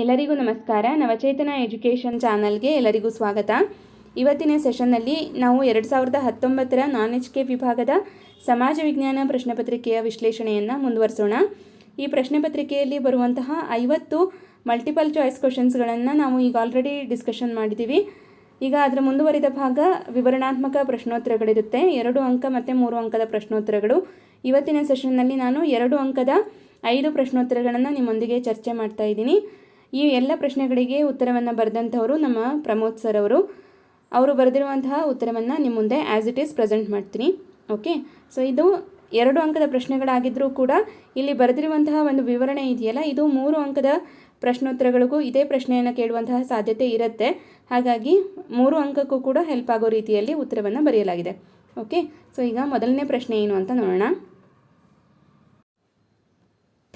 ಎಲ್ಲರಿಗೂ ನಮಸ್ಕಾರ. ನವಚೇತನ ಎಜುಕೇಷನ್ ಚಾನಲ್ಗೆ ಎಲ್ಲರಿಗೂ ಸ್ವಾಗತ. ಇವತ್ತಿನ ಸೆಷನ್ನಲ್ಲಿ ನಾವು ಎರಡು ಸಾವಿರದ ಹತ್ತೊಂಬತ್ತರ ನಾನ್ ಎಚ್ ಕೆ ವಿಭಾಗದ ಸಮಾಜ ವಿಜ್ಞಾನ ಪ್ರಶ್ನೆ ಪತ್ರಿಕೆಯ ವಿಶ್ಲೇಷಣೆಯನ್ನು ಮುಂದುವರಿಸೋಣ. ಈ ಪ್ರಶ್ನೆ ಪತ್ರಿಕೆಯಲ್ಲಿ ಬರುವಂತಹ ಐವತ್ತು ಮಲ್ಟಿಪಲ್ ಚಾಯ್ಸ್ ಕ್ವಶನ್ಸ್ಗಳನ್ನು ನಾವು ಈಗ ಆಲ್ರೆಡಿ ಡಿಸ್ಕಷನ್ ಮಾಡಿದ್ದೀವಿ. ಈಗ ಅದರ ಮುಂದುವರಿದ ಭಾಗ ವಿವರಣಾತ್ಮಕ ಪ್ರಶ್ನೋತ್ತರಗಳಿರುತ್ತೆ. ಎರಡು ಅಂಕ ಮತ್ತು ಮೂರು ಅಂಕದ ಪ್ರಶ್ನೋತ್ತರಗಳು. ಇವತ್ತಿನ ಸೆಷನ್ನಲ್ಲಿ ನಾನು ಎರಡು ಅಂಕದ ಐದು ಪ್ರಶ್ನೋತ್ತರಗಳನ್ನು ನಿಮ್ಮೊಂದಿಗೆ ಚರ್ಚೆ ಮಾಡ್ತಾ ಇದ್ದೀನಿ. ಈ ಎಲ್ಲ ಪ್ರಶ್ನೆಗಳಿಗೆ ಉತ್ತರವನ್ನು ಬರೆದಂಥವರು ನಮ್ಮ ಪ್ರಮೋದ್ ಸರ್ ಅವರು. ಅವರು ಬರೆದಿರುವಂತಹ ಉತ್ತರವನ್ನು ನಿಮ್ಮ ಮುಂದೆ ಆ್ಯಸ್ ಇಟ್ ಈಸ್ ಪ್ರೆಸೆಂಟ್ ಮಾಡ್ತೀನಿ. ಓಕೆ ಸೊ ಇದು ಎರಡು ಅಂಕದ ಪ್ರಶ್ನೆಗಳಾಗಿದ್ದರೂ ಕೂಡ ಇಲ್ಲಿ ಬರೆದಿರುವಂತಹ ಒಂದು ವಿವರಣೆ ಇದೆಯಲ್ಲ, ಇದು ಮೂರು ಅಂಕದ ಪ್ರಶ್ನೋತ್ತರಗಳಿಗೂ ಇದೇ ಪ್ರಶ್ನೆಯನ್ನು ಕೇಳುವಂತಹ ಸಾಧ್ಯತೆ ಇರುತ್ತೆ. ಹಾಗಾಗಿ ಮೂರು ಅಂಕಕ್ಕೂ ಕೂಡ ಹೆಲ್ಪ್ ಆಗೋ ರೀತಿಯಲ್ಲಿ ಉತ್ತರವನ್ನು ಬರೆಯಲಾಗಿದೆ. ಓಕೆ ಸೊ ಈಗ ಮೊದಲನೇ ಪ್ರಶ್ನೆ ಏನು ಅಂತ ನೋಡೋಣ.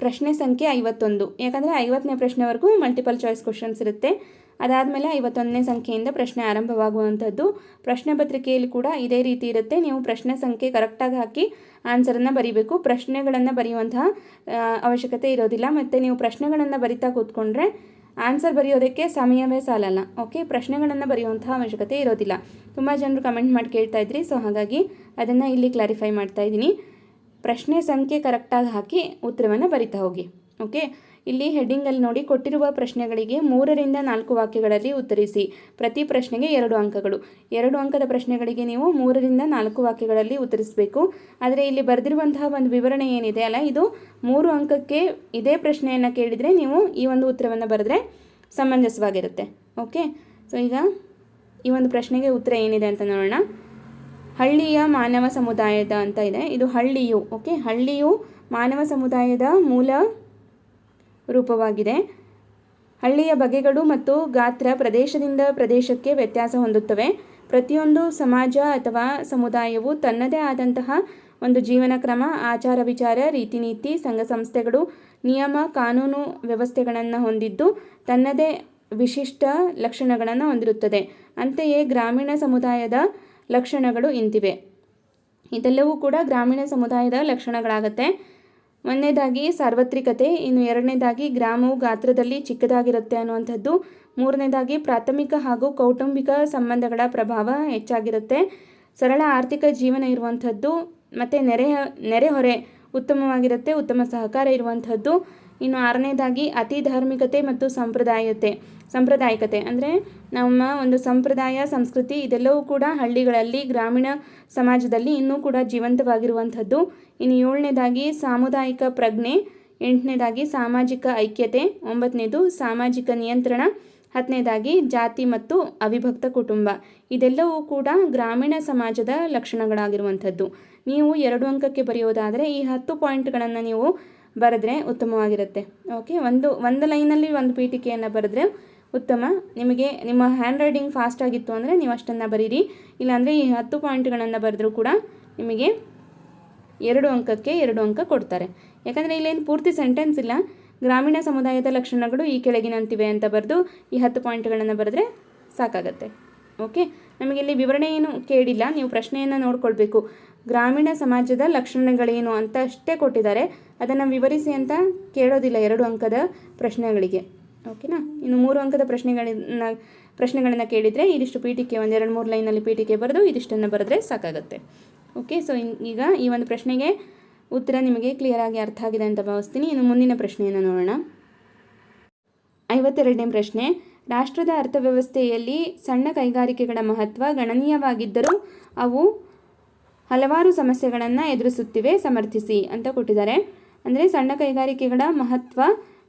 ಪ್ರಶ್ನೆ ಸಂಖ್ಯೆ ಐವತ್ತೊಂದು. ಯಾಕಂದರೆ ಐವತ್ತನೇ ಪ್ರಶ್ನೆವರೆಗೂ ಮಲ್ಟಿಪಲ್ ಚಾಯ್ಸ್ ಕ್ವಶನ್ಸ್ ಇರುತ್ತೆ. ಅದಾದಮೇಲೆ ಐವತ್ತೊಂದನೇ ಸಂಖ್ಯೆಯಿಂದ ಪ್ರಶ್ನೆ ಆರಂಭವಾಗುವಂಥದ್ದು. ಪ್ರಶ್ನೆ ಪತ್ರಿಕೆಯಲ್ಲಿ ಕೂಡ ಇದೇ ರೀತಿ ಇರುತ್ತೆ. ನೀವು ಪ್ರಶ್ನೆ ಸಂಖ್ಯೆ ಕರೆಕ್ಟಾಗಿ ಹಾಕಿ ಆನ್ಸರನ್ನು ಬರೀಬೇಕು. ಪ್ರಶ್ನೆಗಳನ್ನು ಬರೆಯುವಂತಹ ಅವಶ್ಯಕತೆ ಇರೋದಿಲ್ಲ. ಮತ್ತು ನೀವು ಪ್ರಶ್ನೆಗಳನ್ನು ಬರಿತಾ ಕೂತ್ಕೊಂಡ್ರೆ ಆನ್ಸರ್ ಬರೆಯೋದಕ್ಕೆ ಸಮಯವೇ ಸಾಲಲ್ಲ. ಓಕೆ ಪ್ರಶ್ನೆಗಳನ್ನು ಬರೆಯುವಂತಹ ಅವಶ್ಯಕತೆ ಇರೋದಿಲ್ಲ. ತುಂಬ ಜನರು ಕಮೆಂಟ್ ಮಾಡಿ ಕೇಳ್ತಾ ಇದ್ರಿ. ಸೊ ಹಾಗಾಗಿ ಅದನ್ನು ಇಲ್ಲಿ ಕ್ಲಾರಿಫೈ ಮಾಡ್ತಾ ಇದ್ದೀನಿ. ಪ್ರಶ್ನೆ ಸಂಖ್ಯೆ ಕರೆಕ್ಟಾಗಿ ಹಾಕಿ ಉತ್ತರವನ್ನು ಬರಿತಾ ಹೋಗಿ. ಓಕೆ ಇಲ್ಲಿ ಹೆಡ್ಡಿಂಗಲ್ಲಿ ನೋಡಿ, ಕೊಟ್ಟಿರುವ ಪ್ರಶ್ನೆಗಳಿಗೆ ಮೂರರಿಂದ ನಾಲ್ಕು ವಾಕ್ಯಗಳಲ್ಲಿ ಉತ್ತರಿಸಿ. ಪ್ರತಿ ಪ್ರಶ್ನೆಗೆ ಎರಡು ಅಂಕಗಳು. ಎರಡು ಅಂಕದ ಪ್ರಶ್ನೆಗಳಿಗೆ ನೀವು ಮೂರರಿಂದ ನಾಲ್ಕು ವಾಕ್ಯಗಳಲ್ಲಿ ಉತ್ತರಿಸಬೇಕು. ಆದರೆ ಇಲ್ಲಿ ಬರೆದಿರುವಂತಹ ಒಂದು ವಿವರಣೆ ಏನಿದೆ ಅಲ್ಲ, ಇದು ಮೂರು ಅಂಕಕ್ಕೆ ಇದೇ ಪ್ರಶ್ನೆಯನ್ನು ಕೇಳಿದರೆ ನೀವು ಈ ಒಂದು ಉತ್ತರವನ್ನು ಬರೆದ್ರೆ ಸಮಂಜಸವಾಗಿರುತ್ತೆ. ಓಕೆ ಸೊ ಈಗ ಈ ಒಂದು ಪ್ರಶ್ನೆಗೆ ಉತ್ತರ ಏನಿದೆ ಅಂತ ನೋಡೋಣ. ಹಳ್ಳಿಯ ಮಾನವ ಸಮುದಾಯದ ಅಂತ ಇದೆ. ಇದು ಹಳ್ಳಿಯು, ಓಕೆ? ಹಳ್ಳಿಯು ಮಾನವ ಸಮುದಾಯದ ಮೂಲ ರೂಪವಾಗಿದೆ. ಹಳ್ಳಿಯ ಬಗೆಗಳು ಮತ್ತು ಗಾತ್ರ ಪ್ರದೇಶದಿಂದ ಪ್ರದೇಶಕ್ಕೆ ವ್ಯತ್ಯಾಸ ಹೊಂದುತ್ತವೆ. ಪ್ರತಿಯೊಂದು ಸಮಾಜ ಅಥವಾ ಸಮುದಾಯವು ತನ್ನದೇ ಆದಂತಹ ಒಂದು ಜೀವನ ಕ್ರಮ, ಆಚಾರ ವಿಚಾರ ರೀತಿ ನೀತಿ ಸಂಘ ಸಂಸ್ಥೆಗಳು, ನಿಯಮ, ಕಾನೂನು ವ್ಯವಸ್ಥೆಗಳನ್ನು ಹೊಂದಿದ್ದು ತನ್ನದೇ ವಿಶಿಷ್ಟ ಲಕ್ಷಣಗಳನ್ನು ಹೊಂದಿರುತ್ತದೆ. ಅಂತೆಯೇ ಗ್ರಾಮೀಣ ಸಮುದಾಯದ ಲಕ್ಷಣಗಳು ಇಂತಿವೆ. ಇದೆಲ್ಲವೂ ಕೂಡ ಗ್ರಾಮೀಣ ಸಮುದಾಯದ ಲಕ್ಷಣಗಳಾಗತ್ತೆ. ಒಂದನೇದಾಗಿ ಸಾರ್ವತ್ರಿಕತೆ, ಇನ್ನು ಎರಡನೇದಾಗಿ ಗ್ರಾಮವು ಗಾತ್ರದಲ್ಲಿ ಚಿಕ್ಕದಾಗಿರುತ್ತೆ ಅನ್ನುವಂಥದ್ದು. ಮೂರನೇದಾಗಿ ಪ್ರಾಥಮಿಕ ಹಾಗೂ ಕೌಟುಂಬಿಕ ಸಂಬಂಧಗಳ ಪ್ರಭಾವ ಹೆಚ್ಚಾಗಿರುತ್ತೆ. ಸರಳ ಆರ್ಥಿಕ ಜೀವನ ಇರುವಂಥದ್ದು, ಮತ್ತು ನೆರೆ, ನೆರೆಹೊರೆ ಉತ್ತಮವಾಗಿರುತ್ತೆ, ಉತ್ತಮ ಸಹಕಾರ ಇರುವಂಥದ್ದು. ಇನ್ನು ಆರನೇದಾಗಿ ಅತಿ ಧಾರ್ಮಿಕತೆ ಮತ್ತು ಸಂಪ್ರದಾಯತೆ. ಸಾಂಪ್ರದಾಯಿಕತೆ. ಅಂದರೆ ನಮ್ಮ ಒಂದು ಸಂಪ್ರದಾಯ, ಸಂಸ್ಕೃತಿ ಇದೆಲ್ಲವೂ ಕೂಡ ಹಳ್ಳಿಗಳಲ್ಲಿ, ಗ್ರಾಮೀಣ ಸಮಾಜದಲ್ಲಿ ಇನ್ನೂ ಕೂಡ ಜೀವಂತವಾಗಿರುವಂಥದ್ದು. ಇನ್ನು ಏಳನೇದಾಗಿ ಸಾಮುದಾಯಿಕ ಪ್ರಜ್ಞೆ, ಎಂಟನೇದಾಗಿ ಸಾಮಾಜಿಕ ಐಕ್ಯತೆ, ಒಂಬತ್ತನೇದು ಸಾಮಾಜಿಕ ನಿಯಂತ್ರಣ, ಹತ್ತನೇದಾಗಿ ಜಾತಿ ಮತ್ತು ಅವಿಭಕ್ತ ಕುಟುಂಬ. ಇದೆಲ್ಲವೂ ಕೂಡ ಗ್ರಾಮೀಣ ಸಮಾಜದ ಲಕ್ಷಣಗಳಾಗಿರುವಂಥದ್ದು. ನೀವು ಎರಡು ಅಂಕಕ್ಕೆ ಬರೆಯೋದಾದರೆ ಈ ಹತ್ತು ಪಾಯಿಂಟ್ಗಳನ್ನು ನೀವು ಬರೆದ್ರೆ ಉತ್ತಮವಾಗಿರುತ್ತೆ. ಓಕೆ, ಒಂದು ಒಂದು ಲೈನಲ್ಲಿ ಒಂದು ಪೀಠಿಕೆಯನ್ನು ಬರೆದ್ರೆ ಉತ್ತಮ. ನಿಮಗೆ ನಿಮ್ಮ ಹ್ಯಾಂಡ್ ರೈಟಿಂಗ್ ಫಾಸ್ಟ್ ಆಗಿತ್ತು ಅಂದರೆ ನೀವು ಅಷ್ಟನ್ನು ಬರೀರಿ. ಇಲ್ಲಾಂದರೆ ಈ ಹತ್ತು ಪಾಯಿಂಟ್ಗಳನ್ನು ಬರೆದ್ರೂ ಕೂಡ ನಿಮಗೆ ಎರಡು ಅಂಕಕ್ಕೆ ಎರಡು ಅಂಕ ಕೊಡ್ತಾರೆ. ಯಾಕಂದರೆ ಇಲ್ಲೇನು ಪೂರ್ತಿ ಸೆಂಟೆನ್ಸ್ ಇಲ್ಲ. ಗ್ರಾಮೀಣ ಸಮುದಾಯದ ಲಕ್ಷಣಗಳು ಈ ಕೆಳಗಿನಂತಿವೆ ಅಂತ ಬರೆದು ಈ ಹತ್ತು ಪಾಯಿಂಟ್ಗಳನ್ನು ಬರೆದ್ರೆ ಸಾಕಾಗತ್ತೆ. ಓಕೆ ನಮಗೆ ಇಲ್ಲಿ ವಿವರಣೆ ಏನು ಕೇಳಿಲ್ಲ. ನೀವು ಪ್ರಶ್ನೆಯನ್ನು ನೋಡ್ಕೊಳ್ಬೇಕು. ಗ್ರಾಮೀಣ ಸಮಾಜದ ಲಕ್ಷಣಗಳೇನು ಅಂತ ಅಷ್ಟೇ ಕೊಟ್ಟಿದ್ದಾರೆ. ಅದನ್ನು ವಿವರಿಸಿ ಅಂತ ಕೇಳೋದಿಲ್ಲ ಎರಡು ಅಂಕದ ಪ್ರಶ್ನೆಗಳಿಗೆ. ಓಕೆನಾ? ಇನ್ನು ಮೂರು ಅಂಕದ ಪ್ರಶ್ನೆಗಳನ್ನ ಪ್ರಶ್ನೆಗಳನ್ನು ಕೇಳಿದರೆ ಇದಿಷ್ಟು ಪೀಠಿಕೆ ಒಂದೆರಡು ಮೂರು ಲೈನಲ್ಲಿ ಪೀಠಿಕೆ ಬರೆದು ಇದಿಷ್ಟನ್ನು ಬರೆದ್ರೆ ಸಾಕಾಗುತ್ತೆ. ಓಕೆ, ಸೊ ಈಗ ಈ ಒಂದು ಪ್ರಶ್ನೆಗೆ ಉತ್ತರ ನಿಮಗೆ ಕ್ಲಿಯರಾಗಿ ಅರ್ಥ ಆಗಿದೆ ಅಂತ ಭಾವಿಸ್ತೀನಿ. ಇನ್ನು ಮುಂದಿನ ಪ್ರಶ್ನೆಯನ್ನು ನೋಡೋಣ. ಐವತ್ತೆರಡನೇ ಪ್ರಶ್ನೆ, ರಾಷ್ಟ್ರದ ಅರ್ಥವ್ಯವಸ್ಥೆಯಲ್ಲಿ ಸಣ್ಣ ಕೈಗಾರಿಕೆಗಳ ಮಹತ್ವ ಗಣನೀಯವಾಗಿದ್ದರೂ ಅವು ಹಲವಾರು ಸಮಸ್ಯೆಗಳನ್ನು ಎದುರಿಸುತ್ತಿವೆ, ಸಮರ್ಥಿಸಿ ಅಂತ ಕೊಟ್ಟಿದ್ದಾರೆ. ಅಂದರೆ ಸಣ್ಣ ಕೈಗಾರಿಕೆಗಳ ಮಹತ್ವ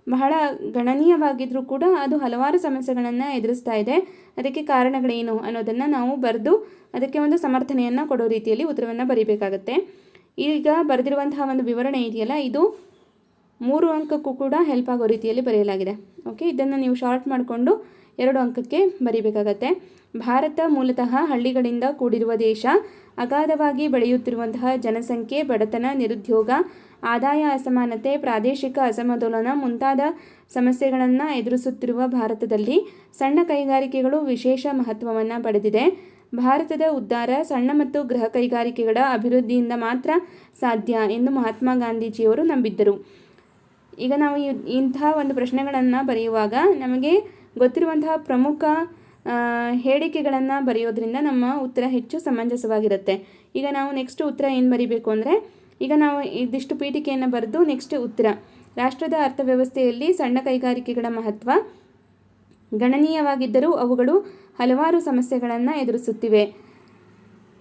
ಬಹಳ ಗಣನೀಯವಾಗಿದ್ದರೂ ಕೂಡ ಅದು ಹಲವಾರು ಸಮಸ್ಯೆಗಳನ್ನು ಎದುರಿಸ್ತಾ ಇದೆ. ಅದಕ್ಕೆ ಕಾರಣಗಳೇನು ಅನ್ನೋದನ್ನು ನಾವು ಬರೆದು ಅದಕ್ಕೆ ಒಂದು ಸಮರ್ಥನೆಯನ್ನು ಕೊಡೋ ರೀತಿಯಲ್ಲಿ ಉತ್ತರವನ್ನು ಬರೀಬೇಕಾಗತ್ತೆ. ಈಗ ಬರೆದಿರುವಂತಹ ಒಂದು ವಿವರಣೆ ಇದೆಯಲ್ಲ, ಇದು ಮೂರು ಅಂಕಕ್ಕೂ ಕೂಡ ಹೆಲ್ಪ್ ಆಗೋ ರೀತಿಯಲ್ಲಿ ಬರೆಯಲಾಗಿದೆ. ಓಕೆ ಇದನ್ನು ನೀವು ಶಾರ್ಟ್ ಮಾಡಿಕೊಂಡು ಎರಡು ಅಂಕಕ್ಕೆ ಬರೀಬೇಕಾಗತ್ತೆ. ಭಾರತ ಮೂಲತಃ ಹಳ್ಳಿಗಳಿಂದ ಕೂಡಿರುವ ದೇಶ. ಅಗಾಧವಾಗಿ ಬೆಳೆಯುತ್ತಿರುವಂತಹ ಜನಸಂಖ್ಯೆ, ಬಡತನ, ನಿರುದ್ಯೋಗ, ಆದಾಯ ಅಸಮಾನತೆ, ಪ್ರಾದೇಶಿಕ ಅಸಮತೋಲನ ಮುಂತಾದ ಸಮಸ್ಯೆಗಳನ್ನು ಎದುರಿಸುತ್ತಿರುವ ಭಾರತದಲ್ಲಿ ಸಣ್ಣ ಕೈಗಾರಿಕೆಗಳು ವಿಶೇಷ ಮಹತ್ವವನ್ನು ಪಡೆದಿದೆ. ಭಾರತದ ಉದ್ಧಾರ ಸಣ್ಣ ಮತ್ತು ಗೃಹ ಕೈಗಾರಿಕೆಗಳ ಅಭಿವೃದ್ಧಿಯಿಂದ ಮಾತ್ರ ಸಾಧ್ಯ ಎಂದು ಮಹಾತ್ಮ ಗಾಂಧೀಜಿಯವರು ನಂಬಿದ್ದರು. ಈಗ ನಾವು ಇಂತಹ ಒಂದು ಪ್ರಶ್ನೆಗಳನ್ನು ಬರೆಯುವಾಗ ನಮಗೆ ಗೊತ್ತಿರುವಂತಹ ಪ್ರಮುಖ ಹೇಳಿಕೆಗಳನ್ನು ಬರೆಯೋದ್ರಿಂದ ನಮ್ಮ ಉತ್ತರ ಹೆಚ್ಚು ಸಮಂಜಸವಾಗಿರುತ್ತೆ. ಈಗ ನಾವು ನೆಕ್ಸ್ಟ್ ಉತ್ತರ ಏನು ಬರಿಬೇಕು ಅಂದರೆ, ಈಗ ನಾವು ಇದಿಷ್ಟು ಪೀಠಿಕೆಯನ್ನು ಬರೆದು ನೆಕ್ಸ್ಟ್ ಉತ್ತರ. ರಾಷ್ಟ್ರದ ಅರ್ಥವ್ಯವಸ್ಥೆಯಲ್ಲಿ ಸಣ್ಣ ಕೈಗಾರಿಕೆಗಳ ಮಹತ್ವ. ಗಣನೀಯವಾಗಿದ್ದರೂ ಅವುಗಳು ಹಲವಾರು ಸಮಸ್ಯೆಗಳನ್ನು ಎದುರಿಸುತ್ತಿವೆ.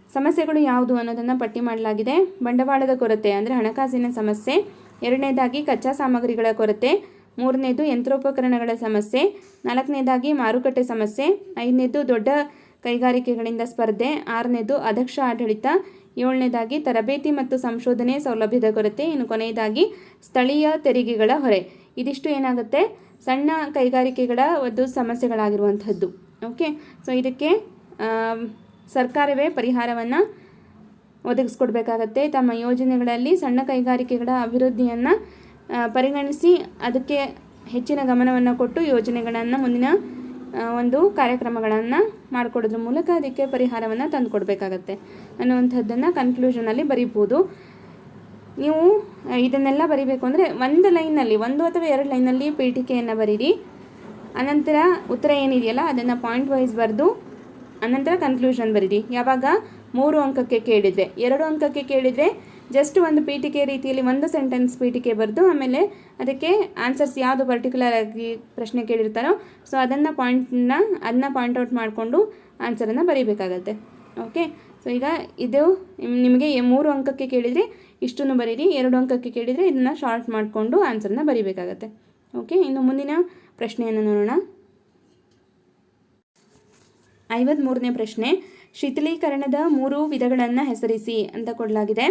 ಸಮಸ್ಯೆಗಳು ಯಾವುದು ಅನ್ನೋದನ್ನು ಪಟ್ಟಿ ಮಾಡಲಾಗಿದೆ. ಬಂಡವಾಳದ ಕೊರತೆ ಅಂದರೆ ಹಣಕಾಸಿನ ಸಮಸ್ಯೆ. ಎರಡನೇದಾಗಿ ಕಚ್ಚಾ ಸಾಮಗ್ರಿಗಳ ಕೊರತೆ. ಮೂರನೇದು ಯಂತ್ರೋಪಕರಣಗಳ ಸಮಸ್ಯೆ, ನಾಲ್ಕನೇದಾಗಿ ಮಾರುಕಟ್ಟೆ ಸಮಸ್ಯೆ, ಐದನೇದು ದೊಡ್ಡ ಕೈಗಾರಿಕೆಗಳಿಂದ ಸ್ಪರ್ಧೆ, ಆರನೇದು ಅಧಕ್ಷ ಆಡಳಿತ, ಏಳನೇದಾಗಿ ತರಬೇತಿ ಮತ್ತು ಸಂಶೋಧನೆ ಸೌಲಭ್ಯದ ಕೊರತೆ, ಇನ್ನು ಕೊನೆಯದಾಗಿ ಸ್ಥಳೀಯ ತೆರಿಗೆಗಳ ಹೊರೆ. ಇದಿಷ್ಟು ಏನಾಗುತ್ತೆ? ಸಣ್ಣ ಕೈಗಾರಿಕೆಗಳ ಒಂದು ಸಮಸ್ಯೆಗಳಾಗಿರುವಂಥದ್ದು. ಓಕೆ? ಸೊ, ಇದಕ್ಕೆ ಸರ್ಕಾರವೇ ಪರಿಹಾರವನ್ನು ಒದಗಿಸ್ಕೊಡ್ಬೇಕಾಗತ್ತೆ. ತಮ್ಮ ಯೋಜನೆಗಳಲ್ಲಿ ಸಣ್ಣ ಕೈಗಾರಿಕೆಗಳ ಅಭಿವೃದ್ಧಿಯನ್ನು ಪರಿಗಣಿಸಿ ಅದಕ್ಕೆ ಹೆಚ್ಚಿನ ಗಮನವನ್ನು ಕೊಟ್ಟು ಯೋಜನೆಗಳನ್ನು ಮುಂದಿನ ಒಂದು ಕಾರ್ಯಕ್ರಮಗಳನ್ನು ಮಾಡಿಕೊಡೋದ್ರ ಮೂಲಕ ಅದಕ್ಕೆ ಪರಿಹಾರವನ್ನು ತಂದುಕೊಡ್ಬೇಕಾಗತ್ತೆ ಅನ್ನುವಂಥದ್ದನ್ನು ಕನ್ಕ್ಲೂಷನಲ್ಲಿ ಬರೀಬೋದು ನೀವು ಇದನ್ನೆಲ್ಲ ಬರಿಬೇಕು ಅಂದರೆ ಒಂದು ಲೈನಲ್ಲಿ ಒಂದು ಅಥವಾ ಎರಡು ಲೈನಲ್ಲಿ ಪೀಠಿಕೆಯನ್ನು ಬರೀರಿ. ಅನಂತರ ಉತ್ತರ ಏನಿದೆಯಲ್ಲ, ಅದನ್ನು ಪಾಯಿಂಟ್ ವೈಸ್ ಬರೆದು ಅನಂತರ ಕನ್ಕ್ಲೂಷನ್ ಬರೀರಿ. ಯಾವಾಗ? ಮೂರು ಅಂಕಕ್ಕೆ ಕೇಳಿದರೆ. ಎರಡು ಅಂಕಕ್ಕೆ ಕೇಳಿದರೆ ಜಸ್ಟ್ ಒಂದು ಪೀಠಿಕೆ ರೀತಿಯಲ್ಲಿ ಒಂದು ಸೆಂಟೆನ್ಸ್ ಪೀಠಿಕೆ ಬರೆದು ಆಮೇಲೆ ಅದಕ್ಕೆ ಆನ್ಸರ್ಸ್ ಯಾವುದು ಪರ್ಟಿಕ್ಯುಲರ್ ಆಗಿ ಪ್ರಶ್ನೆ ಕೇಳಿರ್ತಾರೋ ಸೊ ಅದನ್ನು ಪಾಯಿಂಟ್ನ ಅದನ್ನ ಪಾಯಿಂಟ್ ಔಟ್ ಮಾಡಿಕೊಂಡು ಆನ್ಸರನ್ನು ಬರೀಬೇಕಾಗತ್ತೆ. ಓಕೆ ಸೊ ಈಗ ಇದು ನಿಮಗೆ ಮೂರು ಅಂಕಕ್ಕೆ ಕೇಳಿದರೆ ಇಷ್ಟನ್ನು ಬರೀರಿ, ಎರಡು ಅಂಕಕ್ಕೆ ಕೇಳಿದರೆ ಇದನ್ನು ಶಾರ್ಟ್ ಮಾಡಿಕೊಂಡು ಆನ್ಸರ್ನ ಬರೀಬೇಕಾಗತ್ತೆ. ಓಕೆ ಇನ್ನು ಮುಂದಿನ ಪ್ರಶ್ನೆಯನ್ನು ನೋಡೋಣ. ಐವತ್ತ್ಮೂರನೇ ಪ್ರಶ್ನೆ, ಶಿಥಿಲೀಕರಣದ ಮೂರು ವಿಧಗಳನ್ನು ಹೆಸರಿಸಿ ಅಂತ ಕೊಡಲಾಗಿದೆ.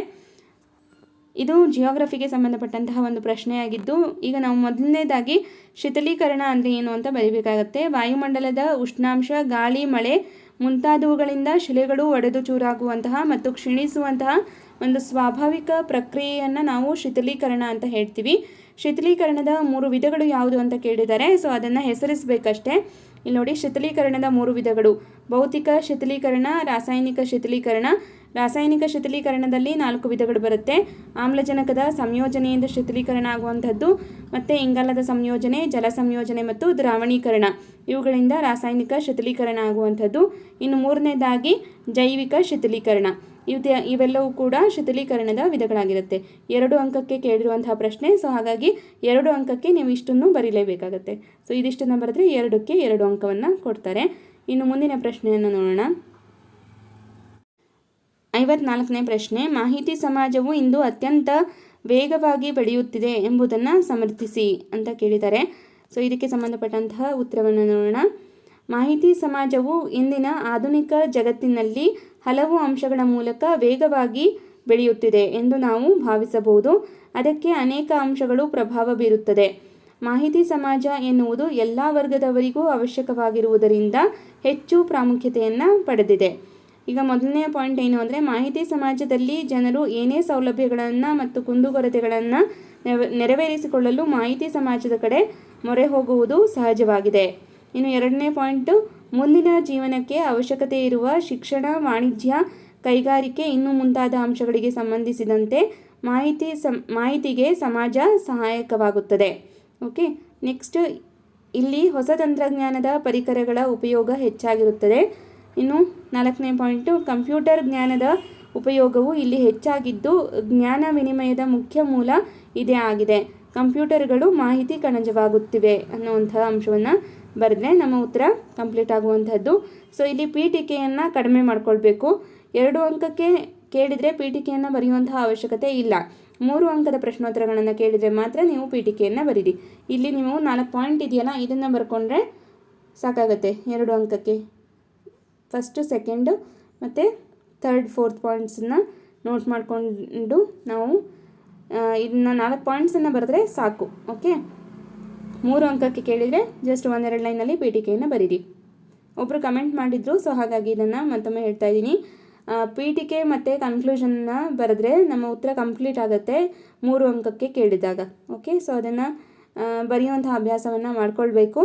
ಇದು ಜಿಯೋಗ್ರಫಿಗೆ ಸಂಬಂಧಪಟ್ಟಂತಹ ಒಂದು ಪ್ರಶ್ನೆಯಾಗಿದ್ದು, ಈಗ ನಾವು ಮೊದಲನೇದಾಗಿ ಶಿಥಿಲೀಕರಣ ಅಂದರೆ ಏನು ಅಂತ ಬರೀಬೇಕಾಗತ್ತೆ. ವಾಯುಮಂಡಲದ ಉಷ್ಣಾಂಶ, ಗಾಳಿ, ಮಳೆ ಮುಂತಾದವುಗಳಿಂದ ಶಿಲೆಗಳು ಒಡೆದು ಚೂರಾಗುವಂತಹ ಮತ್ತು ಕ್ಷೀಣಿಸುವಂತಹ ಒಂದು ಸ್ವಾಭಾವಿಕ ಪ್ರಕ್ರಿಯೆಯನ್ನು ನಾವು ಶಿಥಿಲೀಕರಣ ಅಂತ ಹೇಳ್ತೀವಿ. ಶಿಥಿಲೀಕರಣದ ಮೂರು ವಿಧಗಳು ಯಾವುದು ಅಂತ ಕೇಳಿದ್ದಾರೆ ಸೊ ಅದನ್ನು ಹೆಸರಿಸಬೇಕಷ್ಟೇ. ಇಲ್ಲಿ ನೋಡಿ, ಶಿಥಿಲೀಕರಣದ ಮೂರು ವಿಧಗಳು. ಭೌತಿಕ ಶಿಥಿಲೀಕರಣ, ರಾಸಾಯನಿಕ ಶಿಥಿಲೀಕರಣ ರಾಸಾಯನಿಕ ಶಿಥಿಲೀಕರಣದಲ್ಲಿ ನಾಲ್ಕು ವಿಧಗಳು ಬರುತ್ತೆ. ಆಮ್ಲಜನಕದ ಸಂಯೋಜನೆಯಿಂದ ಶಿಥಿಲೀಕರಣ ಆಗುವಂಥದ್ದು, ಮತ್ತು ಇಂಗಾಲದ ಸಂಯೋಜನೆ, ಜಲ ಸಂಯೋಜನೆ ಮತ್ತು ದ್ರಾವಣೀಕರಣ. ಇವುಗಳಿಂದ ರಾಸಾಯನಿಕ ಶಿಥಿಲೀಕರಣ ಆಗುವಂಥದ್ದು. ಇನ್ನು ಮೂರನೇದಾಗಿ ಜೈವಿಕ ಶಿಥಿಲೀಕರಣ ಇವ್ದೆ ಇವೆಲ್ಲವೂ ಕೂಡ ಶಿಥಿಲೀಕರಣದ ವಿಧಗಳಾಗಿರುತ್ತೆ. ಎರಡು ಅಂಕಕ್ಕೆ ಕೇಳಿರುವಂತಹ ಪ್ರಶ್ನೆ, ಸೊ ಹಾಗಾಗಿ ಎರಡು ಅಂಕಕ್ಕೆ ನೀವು ಇಷ್ಟನ್ನು ಬರೀಲೇಬೇಕಾಗತ್ತೆ. ಸೊ ಇದಿಷ್ಟನ್ನು ಬರೆದ್ರೆ ಎರಡಕ್ಕೆ ಎರಡು ಅಂಕವನ್ನು ಕೊಡ್ತಾರೆ. ಇನ್ನು ಮುಂದಿನ ಪ್ರಶ್ನೆಯನ್ನು ನೋಡೋಣ. ಐವತ್ನಾಲ್ಕನೇ ಪ್ರಶ್ನೆ, ಮಾಹಿತಿ ಸಮಾಜವು ಇಂದು ಅತ್ಯಂತ ವೇಗವಾಗಿ ಬೆಳೆಯುತ್ತಿದೆ ಎಂಬುದನ್ನು ಸಮರ್ಥಿಸಿ ಅಂತ ಕೇಳಿದ್ದಾರೆ. ಸೊ ಇದಕ್ಕೆ ಸಂಬಂಧಪಟ್ಟಂತಹ ಉತ್ತರವನ್ನು ನೋಡೋಣ. ಮಾಹಿತಿ ಸಮಾಜವು ಇಂದಿನ ಆಧುನಿಕ ಜಗತ್ತಿನಲ್ಲಿ ಹಲವು ಅಂಶಗಳ ಮೂಲಕ ವೇಗವಾಗಿ ಬೆಳೆಯುತ್ತಿದೆ ಎಂದು ನಾವು ಭಾವಿಸಬಹುದು. ಅದಕ್ಕೆ ಅನೇಕ ಅಂಶಗಳು ಪ್ರಭಾವ ಬೀರುತ್ತದೆ. ಮಾಹಿತಿ ಸಮಾಜ ಎನ್ನುವುದು ಎಲ್ಲ ವರ್ಗದವರಿಗೂ ಅವಶ್ಯಕವಾಗಿರುವುದರಿಂದ ಹೆಚ್ಚು ಪ್ರಾಮುಖ್ಯತೆಯನ್ನು ಪಡೆದಿದೆ. ಈಗ ಮೊದಲನೆಯ ಪಾಯಿಂಟ್ ಏನು ಅಂದರೆ ಮಾಹಿತಿ ಸಮಾಜದಲ್ಲಿ ಜನರು ಏನೇ ಸೌಲಭ್ಯಗಳನ್ನು ಮತ್ತು ಕುಂದುಕೊರತೆಗಳನ್ನು ನೆರವೇರಿಸಿಕೊಳ್ಳಲು ಮಾಹಿತಿ ಸಮಾಜದ ಕಡೆ ಮೊರೆ ಹೋಗುವುದು ಸಹಜವಾಗಿದೆ. ಇನ್ನು ಎರಡನೇ ಪಾಯಿಂಟು ಮುಂದಿನ ಜೀವನಕ್ಕೆ ಅವಶ್ಯಕತೆ ಇರುವ ಶಿಕ್ಷಣ, ವಾಣಿಜ್ಯ, ಕೈಗಾರಿಕೆ ಇನ್ನು ಮುಂತಾದ ಅಂಶಗಳಿಗೆ ಸಂಬಂಧಿಸಿದಂತೆ ಮಾಹಿತಿ ಸಮ್ ಮಾಹಿತಿಗೆ ಸಮಾಜ ಸಹಾಯಕವಾಗುತ್ತದೆ. ಓಕೆ ನೆಕ್ಸ್ಟ್ ಇಲ್ಲಿ ಹೊಸ ತಂತ್ರಜ್ಞಾನದ ಪರಿಕರಗಳ ಉಪಯೋಗ ಹೆಚ್ಚಾಗಿರುತ್ತದೆ. ಇನ್ನು ನಾಲ್ಕನೇ ಪಾಯಿಂಟು, ಕಂಪ್ಯೂಟರ್ ಜ್ಞಾನದ ಉಪಯೋಗವು ಇಲ್ಲಿ ಹೆಚ್ಚಾಗಿದ್ದು, ಜ್ಞಾನ ವಿನಿಮಯದ ಮುಖ್ಯ ಮೂಲ ಇದೇ ಆಗಿದೆ. ಕಂಪ್ಯೂಟರ್ಗಳು ಮಾಹಿತಿ ಕಣಜವಾಗುತ್ತಿವೆ ಅನ್ನುವಂಥ ಅಂಶವನ್ನು ಬರೆದ್ರೆ ನಮ್ಮ ಉತ್ತರ ಕಂಪ್ಲೀಟ್ ಆಗುವಂಥದ್ದು. ಸೊ, ಇಲ್ಲಿ ಪೀಠಿಕೆಯನ್ನು ಕಡಿಮೆ ಮಾಡಿಕೊಳ್ಬೇಕು. ಎರಡು ಅಂಕಕ್ಕೆ ಕೇಳಿದರೆ ಪೀಠಿಕೆಯನ್ನು ಬರೆಯುವಂತಹ ಅವಶ್ಯಕತೆ ಇಲ್ಲ. ಮೂರು ಅಂಕದ ಪ್ರಶ್ನೋತ್ತರಗಳನ್ನು ಕೇಳಿದರೆ ಮಾತ್ರ ನೀವು ಪೀಠಿಕೆಯನ್ನು ಬರೀರಿ. ಇಲ್ಲಿ ನೀವು ನಾಲ್ಕು ಪಾಯಿಂಟ್ ಇದೆಯಲ್ಲ, ಇದನ್ನು ಬರ್ಕೊಂಡ್ರೆ ಸಾಕಾಗತ್ತೆ ಎರಡು ಅಂಕಕ್ಕೆ. ಫಸ್ಟು ಸೆಕೆಂಡು ಮತ್ತು ಥರ್ಡ್ ಫೋರ್ತ್ ಪಾಯಿಂಟ್ಸನ್ನು ನೋಟ್ ಮಾಡಿಕೊಂಡು ನಾವು ಇದನ್ನ ನಾಲ್ಕು ಪಾಯಿಂಟ್ಸನ್ನು ಬರೆದ್ರೆ ಸಾಕು ಓಕೆ ಮೂರು ಅಂಕಕ್ಕೆ ಕೇಳಿದರೆ ಜಸ್ಟ್ ಒಂದೆರಡು ಲೈನಲ್ಲಿ ಪೀಠಿಕೆಯನ್ನು ಬರೀರಿ. ಒಬ್ಬರು ಕಮೆಂಟ್ ಮಾಡಿದರು ಸೊ ಹಾಗಾಗಿ ಇದನ್ನು ಮತ್ತೊಮ್ಮೆ ಹೇಳ್ತಾ ಇದ್ದೀನಿ. ಪೀಠಿಕೆ ಮತ್ತು ಕನ್ಕ್ಲೂಷನ್ನ ಬರೆದ್ರೆ ನಮ್ಮ ಉತ್ತರ ಕಂಪ್ಲೀಟ್ ಆಗುತ್ತೆ ಮೂರು ಅಂಕಕ್ಕೆ ಕೇಳಿದಾಗ ಓಕೆ ಸೊ ಅದನ್ನು ಬರೆಯುವಂಥ ಅಭ್ಯಾಸವನ್ನು ಮಾಡ್ಕೊಳ್ಬೇಕು.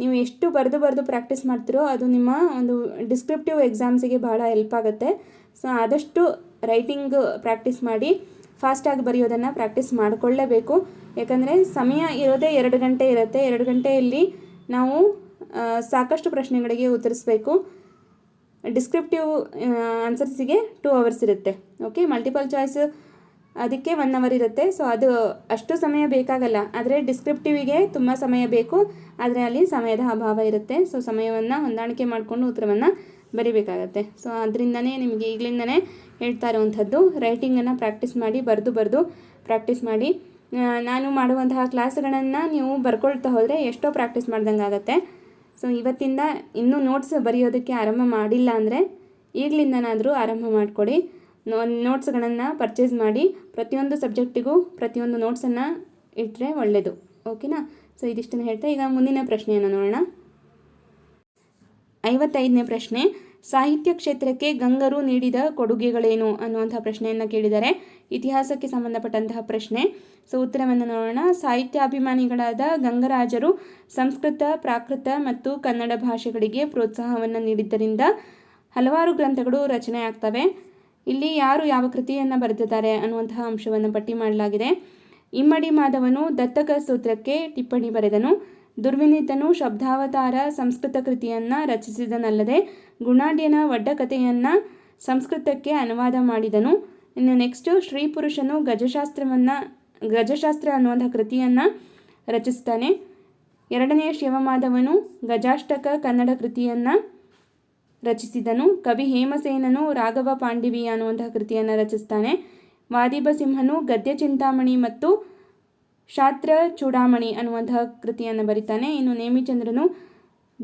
ನೀವು ಎಷ್ಟು ಬರೆದು ಬರೆದು ಪ್ರಾಕ್ಟೀಸ್ ಮಾಡ್ತೀರೋ ಅದು ನಿಮ್ಮ ಒಂದು ಡಿಸ್ಕ್ರಿಪ್ಟಿವ್ ಎಕ್ಸಾಮ್ಸಿಗೆ ಬಹಳ ಹೆಲ್ಪ್ ಆಗುತ್ತೆ. ಸೊ ಆದಷ್ಟು ರೈಟಿಂಗ್ ಪ್ರಾಕ್ಟೀಸ್ ಮಾಡಿ ಫಾಸ್ಟಾಗಿ ಬರೆಯೋದನ್ನು ಪ್ರಾಕ್ಟೀಸ್ ಮಾಡಿಕೊಳ್ಳೇಬೇಕು. ಯಾಕಂದರೆ ಸಮಯ ಇರೋದೇ ಎರಡು ಗಂಟೆ ಇರುತ್ತೆ. ಎರಡು ಗಂಟೆಯಲ್ಲಿ ನಾವು ಸಾಕಷ್ಟು ಪ್ರಶ್ನೆಗಳಿಗೆ ಉತ್ತರಿಸಬೇಕು. ಡಿಸ್ಕ್ರಿಪ್ಟಿವ್ ಆನ್ಸರ್ಸಿಗೆ ಟೂ ಅವರ್ಸ್ ಇರುತ್ತೆ. ಓಕೆ ಮಲ್ಟಿಪಲ್ ಚಾಯ್ಸ್ ಅದಕ್ಕೆ ಒನ್ ಅವರ್ ಇರುತ್ತೆ. ಸೊ ಅದು ಅಷ್ಟು ಸಮಯ ಬೇಕಾಗಲ್ಲ. ಆದರೆ ಡಿಸ್ಕ್ರಿಪ್ಟಿವಿಗೆ ತುಂಬ ಸಮಯ ಬೇಕು. ಆದರೆ ಅಲ್ಲಿ ಸಮಯದ ಅಭಾವ ಇರುತ್ತೆ. ಸೊ ಸಮಯವನ್ನು ಹೊಂದಾಣಿಕೆ ಮಾಡಿಕೊಂಡು ಉತ್ತರವನ್ನು ಬರಿಬೇಕಾಗತ್ತೆ. ಸೊ ಅದರಿಂದನೇ ನಿಮಗೆ ಈಗಲಿಂದನೇ ಹೇಳ್ತಾ ಇರುವಂಥದ್ದು. ರೈಟಿಂಗನ್ನು ಪ್ರಾಕ್ಟೀಸ್ ಮಾಡಿ, ಬರೆದು ಬರೆದು ಪ್ರಾಕ್ಟೀಸ್ ಮಾಡಿ. ನಾನು ಮಾಡುವಂತಹ ಕ್ಲಾಸ್ಗಳನ್ನು ನೀವು ಬರ್ಕೊಳ್ತಾ ಹೋದರೆ ಎಷ್ಟೋ ಪ್ರಾಕ್ಟೀಸ್ ಮಾಡ್ದಂಗೆ ಆಗುತ್ತೆ. ಸೊ ಇವತ್ತಿಂದ ಇನ್ನೂ ನೋಟ್ಸ್ ಬರೆಯೋದಕ್ಕೆ ಆರಂಭ ಮಾಡಿಲ್ಲ ಅಂದರೆ ಈಗಲಿಂದನಾದರೂ ಆರಂಭ ಮಾಡಿಕೊಡಿ. ನೋಟ್ಸ್ಗಳನ್ನು ಪರ್ಚೇಸ್ ಮಾಡಿ ಪ್ರತಿಯೊಂದು ಸಬ್ಜೆಕ್ಟಿಗೂ ಪ್ರತಿಯೊಂದು ನೋಟ್ಸನ್ನು ಇಟ್ಟರೆ ಒಳ್ಳೆಯದು ಓಕೆನಾ ಸೊ ಇದಿಷ್ಟನ್ನು ಹೇಳ್ತಾ ಈಗ ಮುಂದಿನ ಪ್ರಶ್ನೆಯನ್ನು ನೋಡೋಣ. ಐವತ್ತೈದನೇ ಪ್ರಶ್ನೆ, ಸಾಹಿತ್ಯ ಕ್ಷೇತ್ರಕ್ಕೆ ಗಂಗರು ನೀಡಿದ ಕೊಡುಗೆಗಳೇನು ಅನ್ನುವಂಥ ಪ್ರಶ್ನೆಯನ್ನು ಕೇಳಿದ್ದಾರೆ. ಇತಿಹಾಸಕ್ಕೆ ಸಂಬಂಧಪಟ್ಟಂತಹ ಪ್ರಶ್ನೆ. ಸೊ ಉತ್ತರವನ್ನು ನೋಡೋಣ. ಸಾಹಿತ್ಯಾಭಿಮಾನಿಗಳಾದ ಗಂಗರಾಜರು ಸಂಸ್ಕೃತ, ಪ್ರಾಕೃತ ಮತ್ತು ಕನ್ನಡ ಭಾಷೆಗಳಿಗೆ ಪ್ರೋತ್ಸಾಹವನ್ನು ನೀಡಿದ್ದರಿಂದ ಹಲವಾರು ಗ್ರಂಥಗಳು ರಚನೆ ಆಗ್ತವೆ ಇಲ್ಲಿ ಯಾರು ಯಾವ ಕೃತಿಯನ್ನು ಬರೆದಿದ್ದಾರೆ ಅನ್ನುವಂತಹ ಅಂಶವನ್ನು ಪಟ್ಟಿ ಮಾಡಲಾಗಿದೆ. ಇಮ್ಮಡಿ ಮಾಧವನು ದತ್ತಕ ಸೂತ್ರಕ್ಕೆ ಟಿಪ್ಪಣಿ ಬರೆದನು. ದುರ್ವಿನೀತನು ಶಬ್ದಾವತಾರ ಸಂಸ್ಕೃತ ಕೃತಿಯನ್ನು ರಚಿಸಿದನಲ್ಲದೆ ಗುಣಾಢ್ಯನ ಒಡ್ಡ ಕಥೆಯನ್ನು ಸಂಸ್ಕೃತಕ್ಕೆ ಅನುವಾದ ಮಾಡಿದನು. ಇನ್ನು ನೆಕ್ಸ್ಟು ಶ್ರೀ ಪುರುಷನು ಗಜಶಾಸ್ತ್ರವನ್ನು, ಗಜಶಾಸ್ತ್ರ ಅನ್ನುವಂಥ ಕೃತಿಯನ್ನು ರಚಿಸ್ತಾನೆ. ಎರಡನೆಯ ಶಿವಮಾಧವನು ಗಜಾಷ್ಟಕ ಕನ್ನಡ ಕೃತಿಯನ್ನು ರಚಿಸಿದನು. ಕವಿ ಹೇಮಸೇನನು, ರಾಘವ ಪಾಂಡಿವಿ ಅನ್ನುವಂತಹ ಕೃತಿಯನ್ನು ರಚಿಸ್ತಾನೆ. ವಾದಿಬ ಸಿಂಹನು, ಗದ್ಯ ಚಿಂತಾಮಣಿ ಮತ್ತು ಶಾಸ್ತ್ರ ಚೂಡಾಮಣಿ ಅನ್ನುವಂತಹ ಕೃತಿಯನ್ನು ಬರಿತಾನೆ. ಇನ್ನು ನೇಮಿಚಂದ್ರನು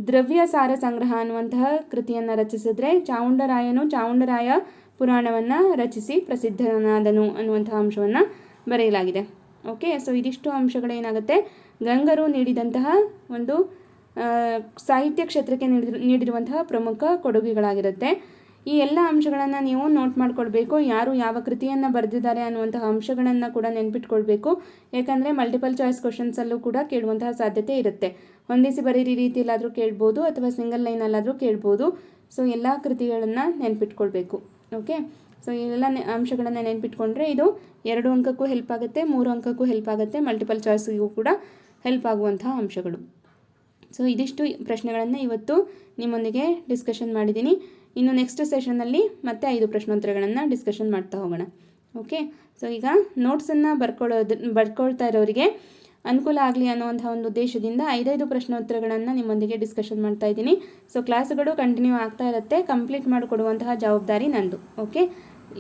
ದ್ರವ್ಯ ಸಾರ ಸಂಗ್ರಹ ಅನ್ನುವಂತಹ ಕೃತಿಯನ್ನು ರಚಿಸಿದ್ರೆ ಚಾವುಂಡರಾಯನು ಚಾವುಂಡರಾಯ ಪುರಾಣವನ್ನು ರಚಿಸಿ ಪ್ರಸಿದ್ಧನಾದನು ಅನ್ನುವಂತಹ ಅಂಶವನ್ನು ಬರೆಯಲಾಗಿದೆ. ಓಕೆ, ಸೊ ಇದಿಷ್ಟು ಅಂಶಗಳೇನಾಗುತ್ತೆ? ಗಂಗರು ನೀಡಿದಂತಹ ಒಂದು ಸಾಹಿತ್ಯ ಕ್ಷೇತ್ರಕ್ಕೆ ನೀಡಿದ ನೀಡಿರುವಂತಹ ಪ್ರಮುಖ ಕೊಡುಗೆಗಳಾಗಿರುತ್ತೆ. ಈ ಎಲ್ಲ ಅಂಶಗಳನ್ನು ನೀವು ನೋಟ್ ಮಾಡ್ಕೊಳ್ಬೇಕು. ಯಾರು ಯಾವ ಕೃತಿಯನ್ನು ಬರೆದಿದ್ದಾರೆ ಅನ್ನುವಂತಹ ಅಂಶಗಳನ್ನು ಕೂಡ ನೆನ್ಪಿಟ್ಕೊಳ್ಬೇಕು. ಯಾಕಂದರೆ ಮಲ್ಟಿಪಲ್ ಚಾಯ್ಸ್ ಕ್ವಶನ್ಸಲ್ಲೂ ಕೂಡ ಕೇಳುವಂತಹ ಸಾಧ್ಯತೆ ಇರುತ್ತೆ. ಹೊಂದಿಸಿ ಬರೀರಿ ರೀತಿಯಲ್ಲಾದರೂ ಕೇಳ್ಬೋದು ಅಥವಾ ಸಿಂಗಲ್ ಲೈನಲ್ಲಾದರೂ ಕೇಳ್ಬೋದು. ಸೊ ಎಲ್ಲ ಕೃತಿಗಳನ್ನು ನೆನ್ಪಿಟ್ಕೊಳ್ಬೇಕು. ಓಕೆ ಸೊ ಎಲ್ಲ ಅಂಶಗಳನ್ನು ನೆನ್ಪಿಟ್ಕೊಂಡ್ರೆ ಇದು ಎರಡು ಅಂಕಕ್ಕೂ ಹೆಲ್ಪ್ ಆಗುತ್ತೆ, ಮೂರು ಅಂಕಕ್ಕೂ ಹೆಲ್ಪ್ ಆಗುತ್ತೆ ಮಲ್ಟಿಪಲ್ ಚಾಯ್ಸಿಗೂ ಕೂಡ ಹೆಲ್ಪ್ ಆಗುವಂತಹ ಅಂಶಗಳು. ಸೊ ಇದಿಷ್ಟು ಪ್ರಶ್ನೆಗಳನ್ನು ಇವತ್ತು ನಿಮ್ಮೊಂದಿಗೆ ಡಿಸ್ಕಷನ್ ಮಾಡಿದ್ದೀನಿ ಇನ್ನು ನೆಕ್ಸ್ಟ್ ಸೆಷನ್ನಲ್ಲಿ ಮತ್ತೆ ಐದು ಪ್ರಶ್ನೋತ್ತರಗಳನ್ನು ಡಿಸ್ಕಷನ್ ಮಾಡ್ತಾ ಹೋಗೋಣ. ಓಕೆ ಸೊ ಈಗ ನೋಟ್ಸನ್ನು ಬರ್ಕೊಳ್ಳೋದು ಬರ್ಕೊಳ್ತಾ ಇರೋರಿಗೆ ಅನುಕೂಲ ಆಗಲಿ ಅನ್ನುವಂಥ ಒಂದು ಉದ್ದೇಶದಿಂದ ಐದೈದು ಪ್ರಶ್ನೋತ್ತರಗಳನ್ನು ನಿಮ್ಮೊಂದಿಗೆ ಡಿಸ್ಕಷನ್ ಮಾಡ್ತಾ ಇದ್ದೀನಿ. ಸೊ ಕ್ಲಾಸ್ಗಳು ಕಂಟಿನ್ಯೂ ಆಗ್ತಾ ಇರುತ್ತೆ. ಕಂಪ್ಲೀಟ್ ಮಾಡಿಕೊಡುವಂತಹ ಜವಾಬ್ದಾರಿ ನಂದು. ಓಕೆ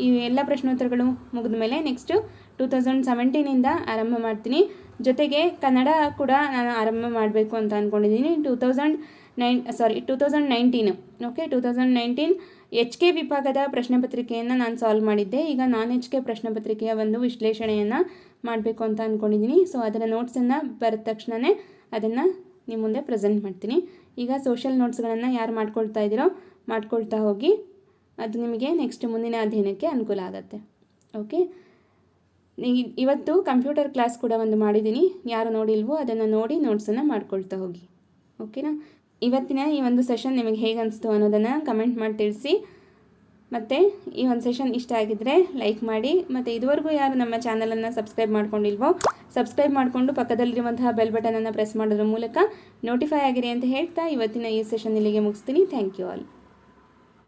ಈ ಎಲ್ಲ ಪ್ರಶ್ನೋತ್ತರಗಳು ಮುಗಿದ ಮೇಲೆ ನೆಕ್ಸ್ಟು ಟೂ ತೌಸಂಡ್ ಸೆವೆಂಟೀನಿಂದ ಆರಂಭ ಮಾಡ್ತೀನಿ. ಜೊತೆಗೆ ಕನ್ನಡ ಕೂಡ ನಾನು ಆರಂಭ ಮಾಡಬೇಕು ಅಂತ ಅಂದ್ಕೊಂಡಿದ್ದೀನಿ two thousand nine sorry two thousand nineteen okay two thousand nineteen H K ವಿಭಾಗದ ಪ್ರಶ್ನೆ ಪತ್ರಿಕೆಯನ್ನು ನಾನು ಸಾಲ್ವ್ ಮಾಡಿದ್ದೆ. ಈಗ ನಾನ್ ಎಚ್ ಕೆ ಪ್ರಶ್ನೆ ಪತ್ರಿಕೆಯ ಒಂದು ವಿಶ್ಲೇಷಣೆಯನ್ನು ಮಾಡಬೇಕು ಅಂತ ಅಂದ್ಕೊಂಡಿದ್ದೀನಿ ಸೊ ಅದರ ನೋಟ್ಸನ್ನು ಬರೆದ ತಕ್ಷಣವೇ ಅದನ್ನು ನಿಮ್ಮ ಮುಂದೆ ಪ್ರೆಸೆಂಟ್ ಮಾಡ್ತೀನಿ. ಈಗ ಸೋಷಿಯಲ್ ನೋಟ್ಸ್ಗಳನ್ನು ಯಾರು ಮಾಡ್ಕೊಳ್ತಾ ಇದ್ದೀರೋ ಮಾಡ್ಕೊಳ್ತಾ ಹೋಗಿ, ಅದು ನಿಮಗೆ ನೆಕ್ಸ್ಟ್ ಮುಂದಿನ ಅಧ್ಯಯನಕ್ಕೆ ಅನುಕೂಲ ಆಗುತ್ತೆ. ಓಕೆ ಇವತ್ತು ಕಂಪ್ಯೂಟರ್ ಕ್ಲಾಸ್ ಕೂಡ ಒಂದು ಮಾಡಿದ್ದೀನಿ ಯಾರು ನೋಡಿಲ್ವೋ ಅದನ್ನು ನೋಡಿ ನೋಟ್ಸನ್ನು ಮಾಡ್ಕೊಳ್ತಾ ಹೋಗಿ. ಓಕೆನಾ ಇವತ್ತಿನ ಈ ಒಂದು ಸೆಷನ್ ನಿಮಗೆ ಹೇಗೆ ಅನಿಸ್ತು ಅನ್ನೋದನ್ನು ಕಮೆಂಟ್ ಮಾಡಿ ತಿಳಿಸಿ. ಮತ್ತು ಈ ಒಂದು ಸೆಷನ್ ಇಷ್ಟ ಆಗಿದ್ದರೆ ಲೈಕ್ ಮಾಡಿ. ಮತ್ತು ಇದುವರೆಗೂ ಯಾರು ನಮ್ಮ ಚಾನಲನ್ನು ಸಬ್ಸ್ಕ್ರೈಬ್ ಮಾಡ್ಕೊಂಡಿಲ್ವೋ ಸಬ್ಸ್ಕ್ರೈಬ್ ಮಾಡಿಕೊಂಡು ಪಕ್ಕದಲ್ಲಿರುವಂತಹ ಬೆಲ್ ಬಟನನ್ನು ಪ್ರೆಸ್ ಮಾಡೋದ್ರ ಮೂಲಕ ನೋಟಿಫೈ ಆಗಿರಿ ಅಂತ ಹೇಳ್ತಾ ಇವತ್ತಿನ ಈ ಸೆಷನ್ ಇಲ್ಲಿಗೆ ಮುಗಿಸ್ತೀನಿ. Thank you all